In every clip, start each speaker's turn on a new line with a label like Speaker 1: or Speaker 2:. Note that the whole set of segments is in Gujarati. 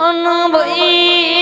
Speaker 1: ਅਨਬਈ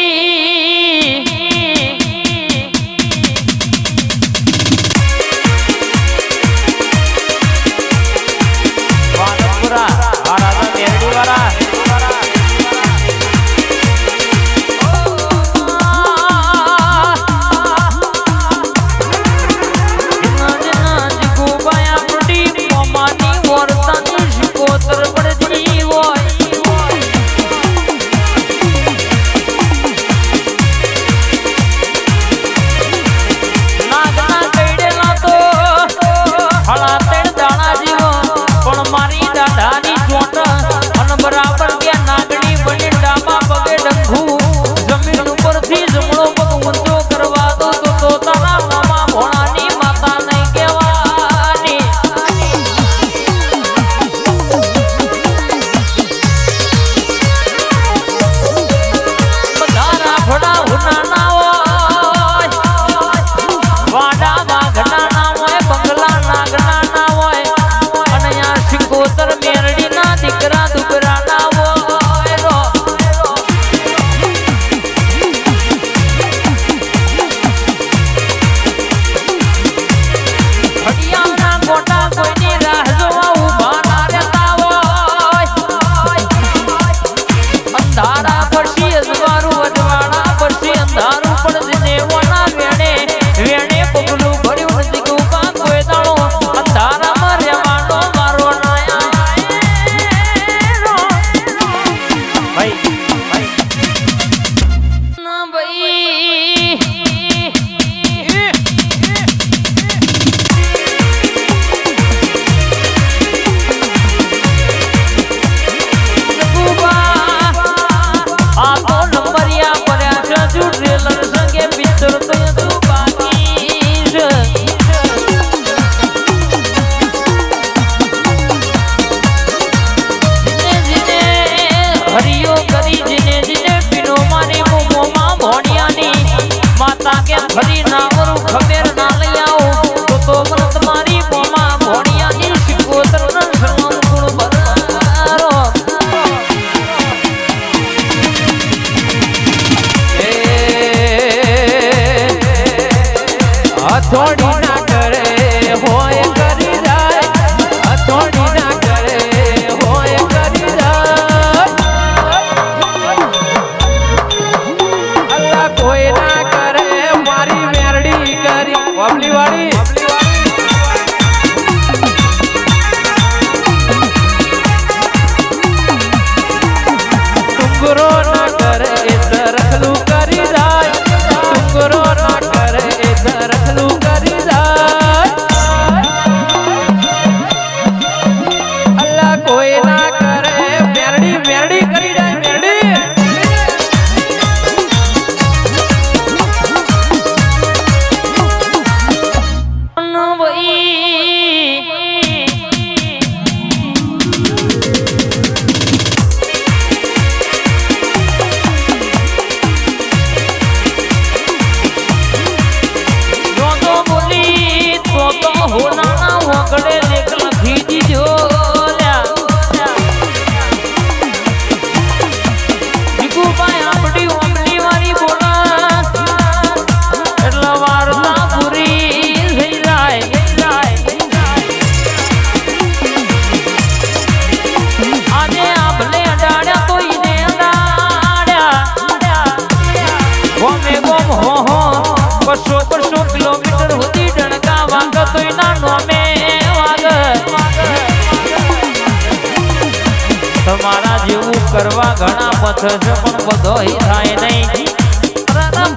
Speaker 1: તમારા જેવું કરવા ઘણા પથ છે, પણ બધો થાય નહીં.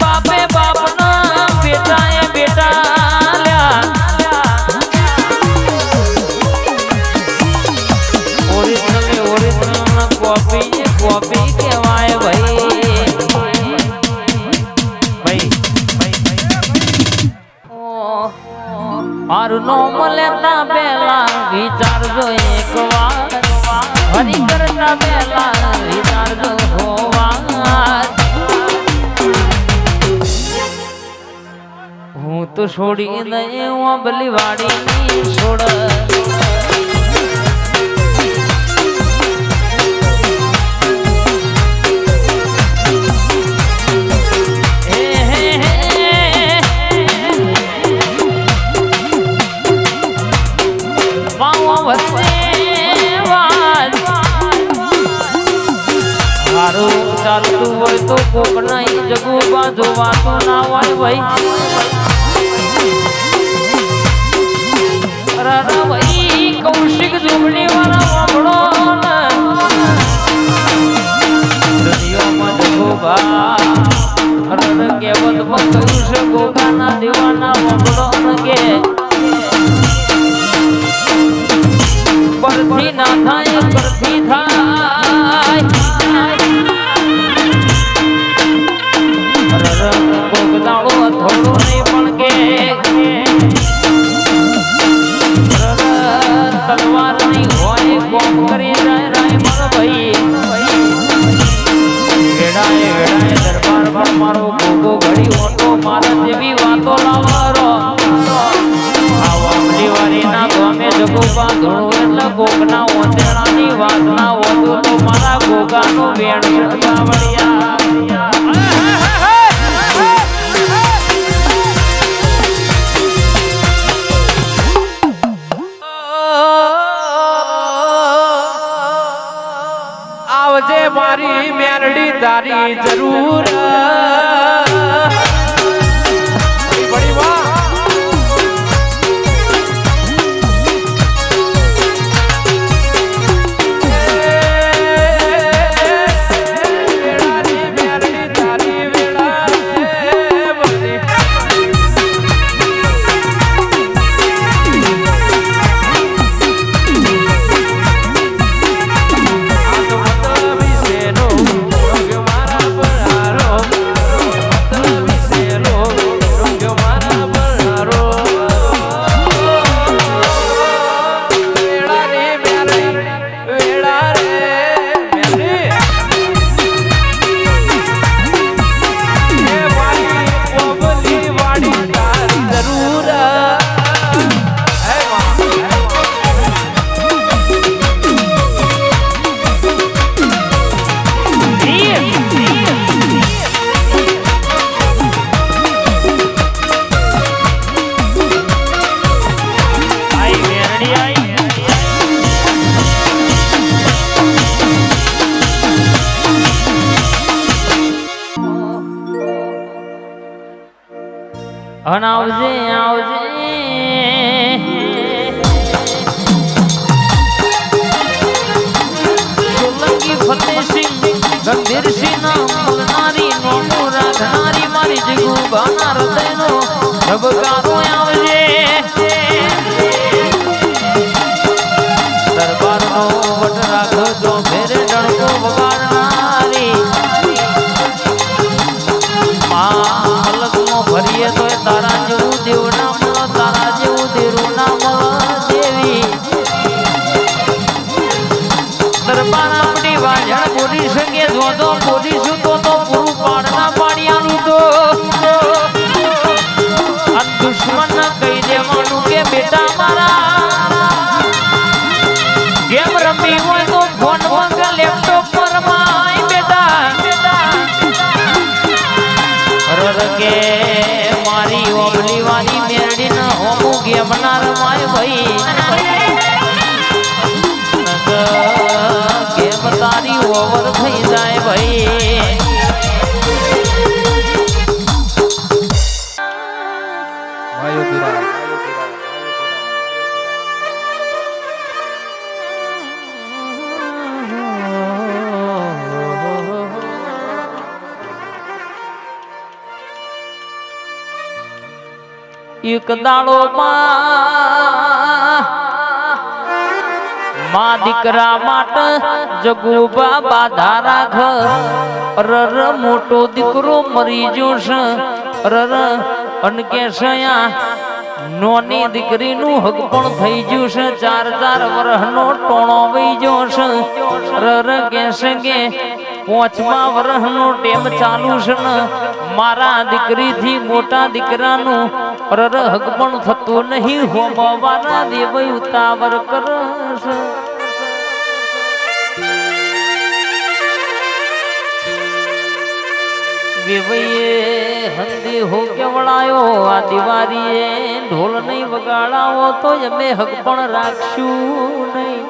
Speaker 1: બાપે બાપના બેટા બેટા લ્યા કોપી તું છોડી. દે બલી વાડી છોડ ચાલતું હોય તો કોકના જગુ બાજુ વાતો ના હોય ભાઈ અરે ભાઈ કૌશિક જુમલી વાળા ઓંધેડાની વાતના ઓંધું તો મારા ગોગાનો વેણ છે સાવળિયા.
Speaker 2: આવજે મારી મેરડી તારી જરૂર
Speaker 1: અન આવજે આવજે. ગંભીરસિંહ ના બોલનારી નોમો રાખનારી મારી જગુ બાના હૃદયનો ધબકારો એક દાડો મા. દીકરા માટે જગુબા ધારા ઘર. રર મોટો દીકરો મરી જોશે રર અનકે સયા નોની દીકરીનું હક પણ થઈ ગયું છે. ચાર ચાર વરહનો ટોણો વહી છે. રર કહેશે કે પાંચમા વરહનો ટેમ ચાલુ છે ને. મારા દીકરીથી મોટા દીકરાનું રર હગમણ થતું નહીં, હોમવાના દેવ ઉતાવર કરશે. હંદી હો કેવડાયો, આ દિવારીએ ઢોલ નહીં વગાડાવો, તો અમે હક પણ રાખશું નહીં.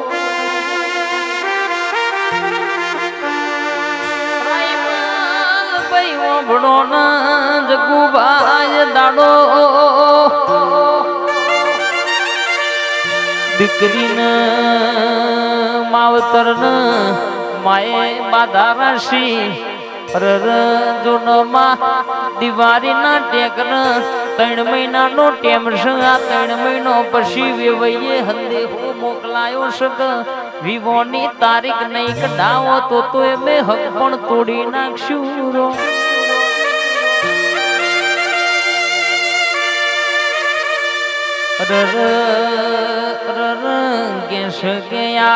Speaker 1: ભણો ના જગુભાઈ દાડો દીકરીને માવતરને માએ બાધા રાશી રર જૂનમાં દિવાળીના ટેકન, ત્રણ મહિનાનો ટેમ છે, આ ત્રણ મહિનો પછી વેવઈએ હંદે હું મોકલાયો શક. વિવોની તારીખ નહીં કઢાવો તો તો મેં હક પણ તોડી નાખશું રો રર રર કેશ ગયા